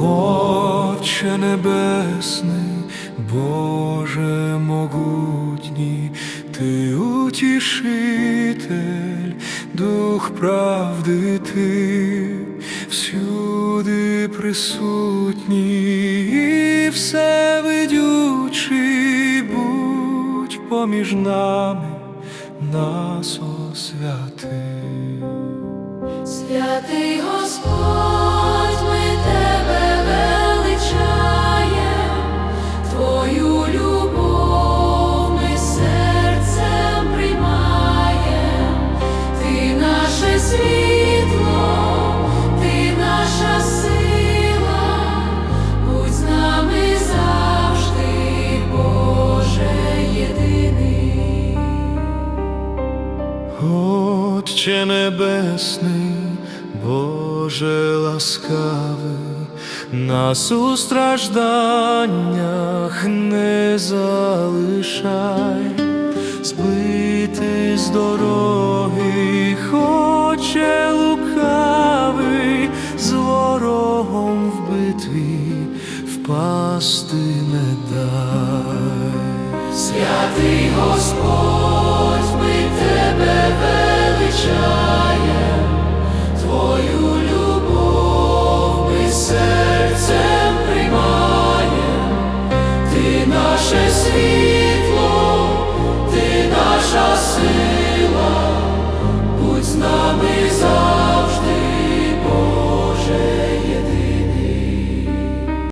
Отче Небесний, Боже могутній, Ти утішитель, Дух правди Ти, всюди присутній і всевидючий, будь поміж нами, нас освяти. Святий Господь, Отче Небесний, Боже ласкавий, нас у стражданнях не залишай, збити з дороги, ще лукавий, з ворогом в битві впасти не дай. Святий Господь, ми тебе величаєм, Твою любов ми серцем приймаєм, ти наше.